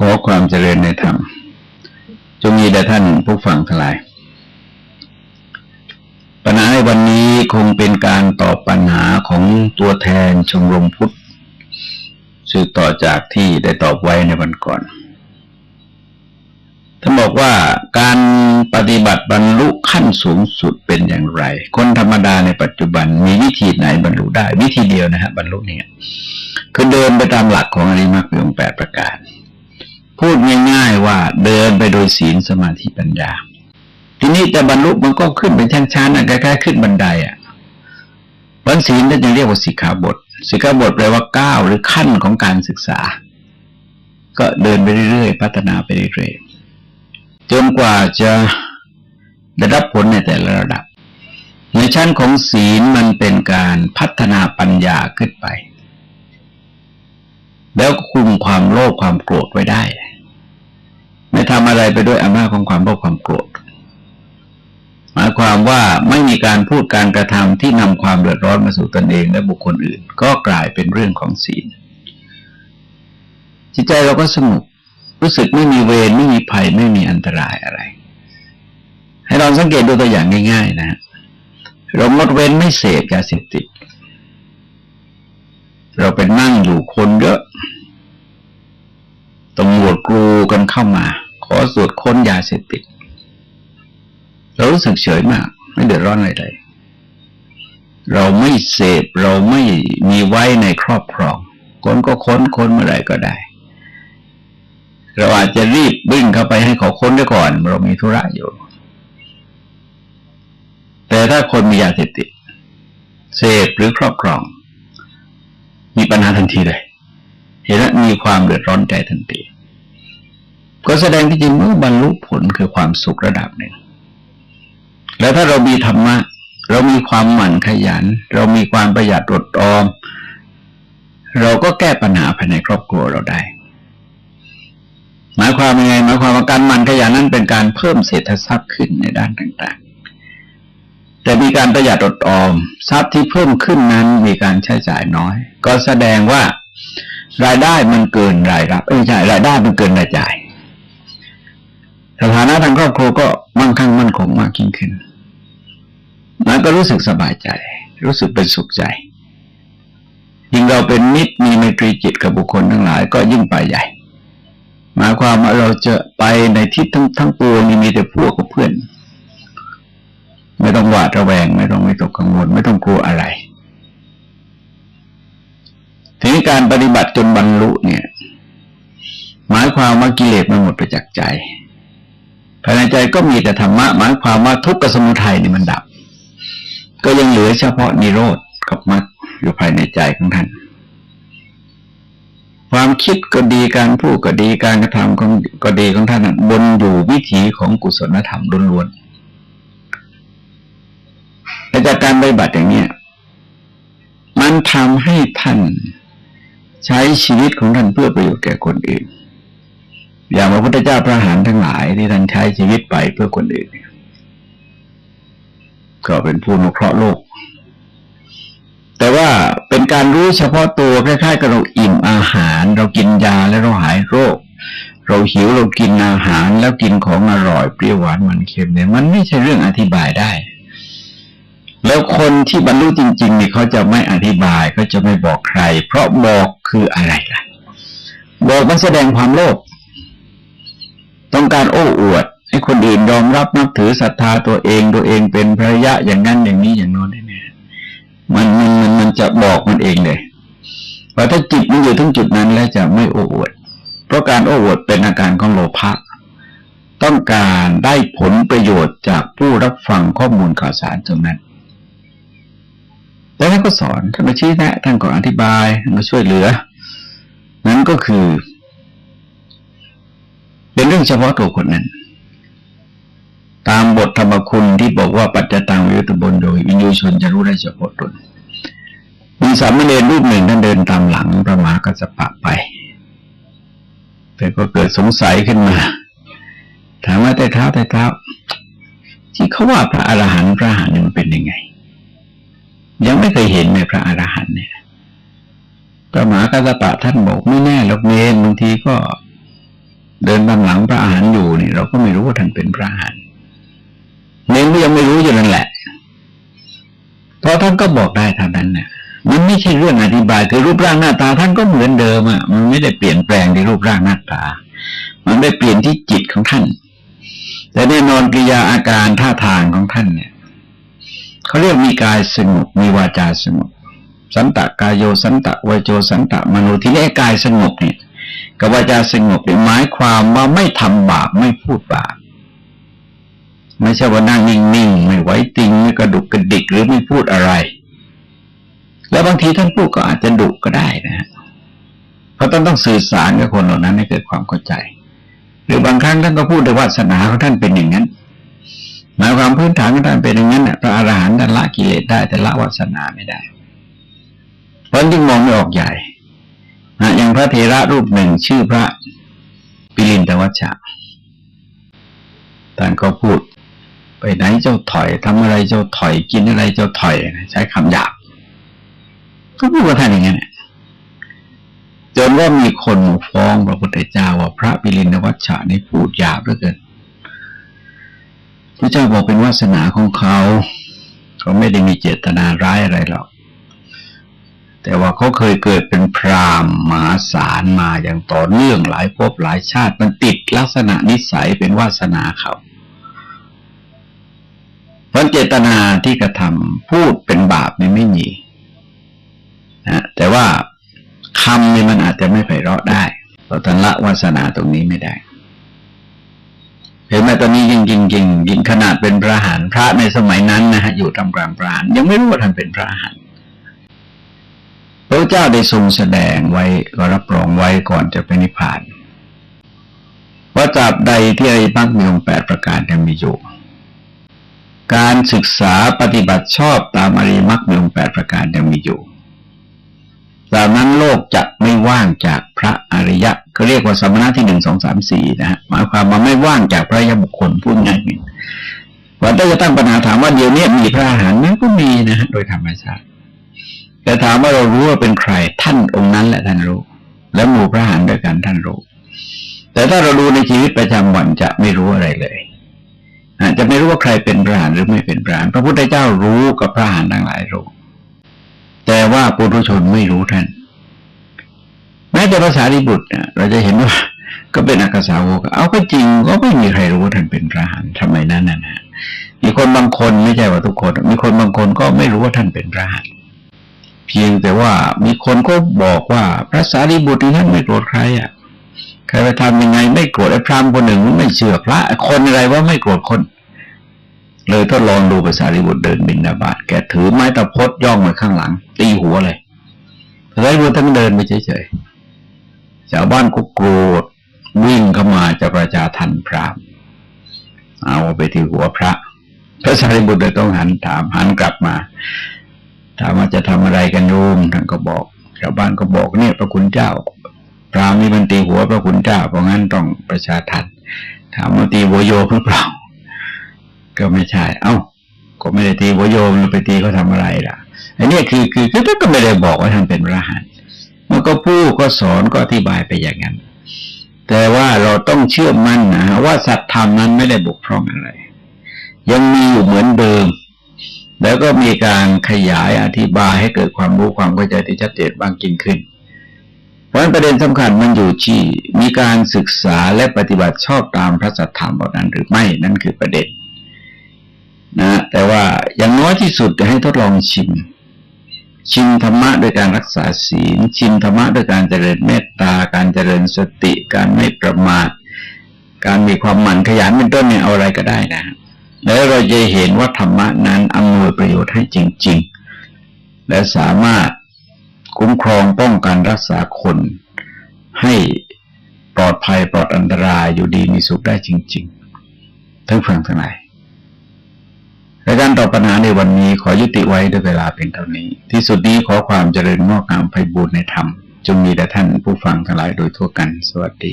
ขอความเจริญในธรรม จงมีแด่ท่านผู้ฟังทั้งหลาย ปัญหาในวันนี้คงเป็นการตอบปัญหาของตัวแทนชมรมพุทธสืบต่อจากที่ได้ตอบไว้ในวันก่อน ท่านบอกว่าการปฏิบัติบรรลุขั้นสูงสุดเป็นอย่างไร คนธรรมดาในปัจจุบันมีวิธีไหนบรรลุได้ วิธีเดียวนะฮะบรรลุเนี่ยคือเดินไปตามหลักของอริมักมีองแปดประการ พูดง่ายๆว่าเดินไปโดยศีลสมาธิปัญญา ทีนี้จะบรรลุมันก็ขึ้นเป็นชั้นๆนะคล้ายๆขึ้นบันไดอะบันศีลนั่นจะเรียกว่าสิกขาบท สิกขาบทแปลว่าก้าวหรือขั้นของการศึกษา ก็เดินไปเรื่อยๆพัฒนาไปเรื่อยๆจนกว่าจะได้รับผลในแต่ละระดับ ในชั้นของศีลมันเป็นการพัฒนาปัญญาขึ้นไปแล้วคุมความโลภความโกรธไว้ได้ ไม่ทำอะไรไปด้วยอำนาจของความโลภความโกรธหมายความว่าไม่มีการพูดการกระทำที่นำความเดือดร้อนมาสู่ตนเองและบุคคลอื่น ก็กลายเป็นเรื่องของศีล จิตใจเราก็สงบรู้สึกไม่มีเวรไม่มีภัยไม่มีอันตรายอะไร ให้เราสังเกตดูตัวอย่างง่าย ๆ นะเรางดเว้นไม่เสพยาเสพติด เราไปนั่งอยู่คนเยอะตำรวจกรูกันเข้ามา ขอสวดค้นยาเสพติด เรารู้สึกเฉยมาก ไม่เดือดร้อนอะไรเลยเราไม่เสพเราไม่มีไว้ในครอบครองคนก็ค้นค้นเมื่อไรก็ได้ เราอาจจะรีบวิ่งเข้าไปให้เขาค้นด้วยก่อน เรามีธุระอยู่ แต่ถ้าคนมียาเสพติดเสพหรือครอบครอง มีปัญหาทันทีเลย เห็นแล้วมีความเดือดร้อนใจทันที ก็แสดงที่จริงเมื่อบรรลุผลคือความสุขระดับหนึ่ง แล้วถ้าเรามีธรรมะ เรามีความหมั่นขยัน เรามีความประหยัดอดออม เราก็แก้ปัญหาภายในครอบครัวเราได้ หมายความยังไงหมายความว่าการหมั่นขยันนั้นเป็นการเพิ่มเศรษฐทรัพย์ขึ้นในด้านต่างๆ แต่มีการประหยัดอดออม ทรัพย์ที่เพิ่มขึ้นนั้นมีการใช้จ่ายน้อย ก็แสดงว่ารายได้มันเกินรายรับไม่ใช่รายได้มันเกินรายจ่าย สถานะทางครอบครัวก็มั่งคั่งมั่นคงมากยิ่งขึ้นมันก็รู้สึกสบายใจ รู้สึกเป็นสุขใจ ยิ่งเราเป็นมิตรมีไมตรีจิตกับบุคคลทั้งหลาย ก็ยิ่งไปใหญ่หมายความว่าเราจะไปในทิศทั้งทั้งปวงมีแต่พวกกับเพื่อน ไม่ต้องหวาดระแวง ไม่ต้องไม่ตกกังวล ไม่ต้องกลัวอะไรทีนี้การปฏิบัติจนบรรลุเนี่ย หมายความว่ากิเลสมันหมดไปจากใจ ภายในใจก็มีแต่ธรรมะหมายความว่าทุกข์กับสมุทัยนี่มันดับ ก็ยังเหลือเฉพาะนิโรธกับมรรคอยู่ภายในใจของท่านความคิดก็ดีการพูดก็ดีการกระทำของก็ดีของท่านบนอยู่วิถีของกุศลธรรมล้วนๆแต่จากการปฏิบัติอย่างนี้มันทำให้ท่านใช้ชีวิตของท่านเพื่อประโยชน์แก่คนอื่น อย่างพระพุทธเจ้าพระหานทั้งหลายที่ท่านใช้ชีวิตไปเพื่อคนอื่นก็เป็นผู้นุเคราะห์โลก แต่ว่าเป็นการรู้เฉพาะตัวคล้ายๆกับเราอิ่มอาหาร เรากินยาแล้วเราหายโรค เราหิวเรากินอาหารแล้วกินของอร่อยเปรี้ยวหวานมันเค็มเนี่ยมันไม่ใช่เรื่องอธิบายได้ แล้วคนที่บรรลุจริงๆเนี่ยเขาจะไม่อธิบายเขาจะไม่บอกใคร เพราะบอกคืออะไรล่ะ บอกมันแสดงความโลภ ต้องการโอ้อวด ให้คนอื่นยอมรับนับถือศรัทธาตัวเองตัวเองเป็นพระยะอย่างนั้นอย่างนี้อย่างโน้นเนี่ยมันมันมันมันจะบอกมันเองเลยว่าถ้าจิตมันอยู่ทั้งจุดนั้นแล้วจะไม่โอ้อวด เพราะการโอ้อวดเป็นอาการของโลภะต้องการได้ผลประโยชน์จากผู้รับฟังข้อมูลข่าวสารตรงนั้นแล้วท่านก็สอนท่านก็ชี้แนะท่านก็อธิบายท่านก็ช่วยเหลือ นั้นก็คือ เป็นเรื่องเฉพาะตัวคนนั้น ตามบทธรรมคุณที่บอกว่าปัจจตังวิตบนโดยวิญญูชนจะรู้ได้เฉพาะตนมีสามเณรรูปหนึ่งท่านเดินตามหลังพระมหากัสปะไปแต่ก็เกิดสงสัยขึ้นมา ถามว่าแต่เท้าแต่เท้าที่เขาว่าพระอรหันต์พระอรหันต์มันเป็นยังไง ยังไม่เคยเห็นในพระอรหันต์เนี่ยพระมหากัสปะท่านบอกไม่แน่หรอกเมนบางทีก็ เดินตามหลังพระอาหารอยู่นี่ เราก็ไม่รู้ว่าท่านเป็นพระอาหารเน้นก็ยังไม่รู้อยู่นั่นแหละ เพราะท่านก็บอกได้เท่านั้นนะมันไม่ใช่เรื่องอธิบายคือรูปร่างหน้าตาท่านก็เหมือนเดิมอะมันไม่ได้เปลี่ยนแปลงในรูปร่างหน้าตา มันได้เปลี่ยนที่จิตของท่าน แต่แน่นอนกิริยาอาการท่าทางของท่านเนี่ยเขาเรียกมีกายสงบมีวาจาสงบสันตะกายโยสันตะวโจสันตะมโนที่นี้กายสงบเนี่ย กับวาจาสงบหมายความว่าไม่ทำบาปไม่พูดบาปไม่ใช่ว่านั่งนิ่งๆไม่ไหวติงไม่กระดุกกระดิกหรือไม่พูดอะไร แล้วบางทีท่านพูดก็อาจจะดุก็ได้นะฮะเพราะต้องต้องสื่อสารกับคนเหล่านั้นให้เกิดความเข้าใจ หรือบางครั้งท่านก็พูดในวาสนาของท่านเป็นอย่างนั้นหมายความพื้นฐานของท่านเป็นอย่างนั้นนะพระอรหันต์ท่านละกิเลสได้แต่ละวาสนาไม่ได้เพราะจึงมองไม่ออกใหญ่ นะอย่างพระเทระรูปหนึ่งชื่อพระปิลินตวัชชะท่านก็พูด ไปไหนเจ้าถอยทำอะไรเจ้าถอย กินอะไรเจ้าถอยใช้คำหยาบก็พูดว่าท่านอย่างนี้นจนว่ามีคนฟ้องพระพุทธเจ้าว่าพระปิลินวัชชะนี่พูดหยาบเหลือเกินพระเจ้าบอกเป็นวาสนาของเขา เขาไม่ได้มีเจตนาร้ายอะไรหรอก แต่ว่าเขาเคยเกิดเป็นพราหมณ์มหาศาลมาอย่างต่อเนื่องหลายภพหลายชาติมันติดลักษณะนิสัยเป็นวาสนาเขาเพราะเจตนาที่กระทำพูดเป็นบาปนี่ไม่มีนะแต่ว่าคำนี่มันอาจจะไม่ไพเราะได้เราทันละวาสนาตรงนี้ไม่ได้เห็นไหมตอนนี้ยิงยิงยิงยิงขนาดเป็นพระหานพระในสมัยนั้นนะฮะอยู่ทำกลางพระหานยังไม่รู้ว่าท่านเป็นพระหาน ระเจ้าได้ทรงแสดงไว้ก็รับรองไว้ก่อนจะไปนิพพาน ว่าจับใดที่อริมักมีองแปดประการยังมีอยู่การศึกษาปฏิบัติชอบตามอริมักมีองแปดประการยังมีอยู่จากนั้นโลกจะไม่ว่างจากพระอริยะเขาเรียกว่าสมณะที่หนึ่งสองสามสี่นะฮะหมายความว่าไม่ว่างจากพระยบุคคลพูดง่ายๆวันถ้จะตั้งปัญหาถามว่าเดี๋ยวนี้มีพระอาหารไหมก็มีนะฮะโดยธรรมชาติ แต่ถามว่าเรารู้ว่าเป็นใคร ท่านองค์นั้นแหละท่านรู้ และหมู่พระหานด้วยกันท่านรู้ แต่ถ้าเราดูในชีวิตประจำวันจะไม่รู้อะไรเลยอาจจะไม่รู้ว่าใครเป็นพระหานหรือไม่เป็นพระหานพระพุทธเจ้ารู้กับพระหานทั้งหลายรู้ แต่ว่าปุถุชนไม่รู้ท่าน แม้แต่ภาษาดิบุตรเนี่ยเราจะเห็นว่า ก็เป็นอักษาวกเอาก็จริงก็ไม่มีใครรู้ว่าท่านเป็นพระหานทำไมนั้นนะมีคนบางคนไม่ใช่ว่าทุกคน มีคนบางคนก็ไม่รู้ว่าท่านเป็นพระหาน เพียงแต่ว่ามีคนก็บอกว่าพระสารีบุตรนั้นไม่โกรธใครอะใครไปทำยังไงไม่โกรธไอ้พรามคนหนึ่งไม่เชื่อพระคนอะไรว่าไม่โกรธคน เลยทดลองดูภาษาริบุตรเดินบินดาบาดแกถือไม้ตะพดย่องมาข้างหลัง ตีหัวเลยพระสารีบุตรทั้งเดินไปเฉยๆชาวบ้านก็โกรธวิ่งเข้ามาจะประจาทันพรามเอาไปที่หัวพระ พระสารีบุตรเลยต้องหันถามหันกลับมา ถามว่าจะทำอะไรกันโยมท่านก็บอกชาวบ้านก็บอกเนี่ยพระคุณเจ้าพรามนี่มันตีหัวพระคุณเจ้าเพราะงั้นต้องประชาทันถามว่าตีหัวโยมหรือเปล่า ก็ไม่ใช่ เอ้า ก็ไม่ได้ตีหัวโยมไปตีเขาทาอะไรล่ะอันนี้คือคือคือท่านก็ไม่ได้บอกว่าท่านเป็นพระหันมันก็พูดก็สอนก็อธิบายไปอย่างนั้น แต่ว่าเราต้องเชื่อมั่นนะว่าสัตธรรมนั้นไม่ได้บกพร่องอะไร ยังมีอยู่เหมือนเดิม แล้วก็มีการขยายอธิบายให้เกิดความรู้ความเข้าใจที่ชัดเจนบางยิ่งขึ้น เพราะประเด็นสำคัญมันอยู่ที่มีการศึกษาและปฏิบัติชอบตามพระสัทธรรมแบบนั้นหรือไม่นั่นคือประเด็นนะแต่ว่าอย่างน้อยที่สุดจะให้ทดลองชิม ชิมธรรมะโดยการรักษาศีล ชิมธรรมะโดยการเจริญเมตตา การเจริญสติ การไม่ประมาท การมีความหมั่นขยันเป็นต้นเนี่ยเอาอะไรก็ได้นะ แล้วเราจะเห็นว่าธรรมะนั้นอำนวยประโยชน์ให้จริง ๆ และสามารถคุ้มครองป้องกันรักษาคนให้ปลอดภัยปลอดอันตรายอยู่ดีมีสุขได้จริง ๆ ทั้งฟังทั้งหลายและการตอบปัญหาในวันนี้ขอยุติไว้ด้วยเวลาเป็นเท่านี้ ที่สุดนี้ขอความเจริญงอกงามไพบูรณ์ในธรรม จงมีแด่ท่านผู้ฟังทั้งหลายโดยทั่วกัน สวัสดี